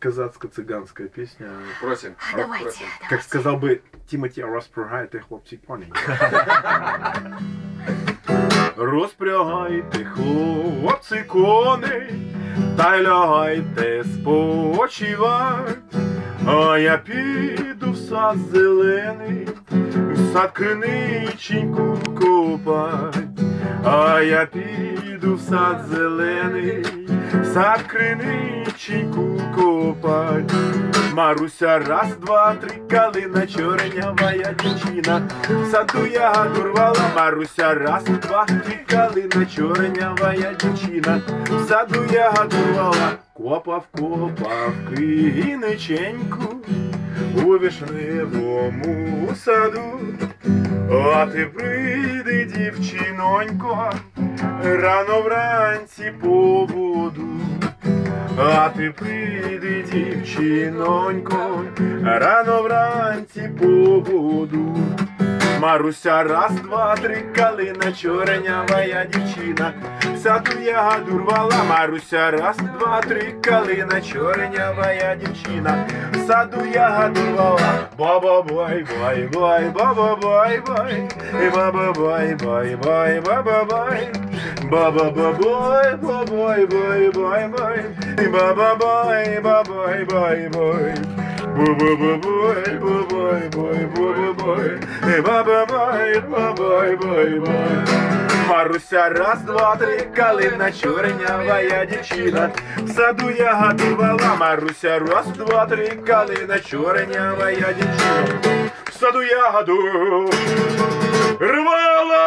казацко-цыганская песня. Просим. Давайте, Просим. Как сказал бы Тимати розпрягайте, хлопці коні. Розпрягайте, хлопці коней, та й лягайте спочивать. А я піду в сад зелений, в сад криниченьку копать. А я піду в сад зелений, сад криниченьку. Маруся, раз, два, три, калина чорнявая дівчина. Саду я дурвала, Маруся, раз, два, три, калина чорнявая дівчина. Саду я дурвала, копав, копав киниченьку у вишневому саду. А ти прийди, дівчинонько, рано вранці по воду. А ти прийди, дівчинонько, рано вранці по воду. Маруся, раз, два, три, калина, чорнявая дівчина. Саду я дурвала, Маруся, раз, два, три, калина, чорнявая дівчина. Саду я дурвала, баба бай, бай, бай, баба бай, бай, баба бай, бай, бай, баба бай. Баба бабай, бай, бай, бай, і баба бай, бабай, бай, бай. Баба бабай, бабай, бай, баба бай, і баба бай, бабай, бай, бай. Маруся, раз, два, три, калина, чорнявая дівчина. В саду я готувала, Маруся, раз, два, три, калина, чорнявая дівчина. В саду я году рвала.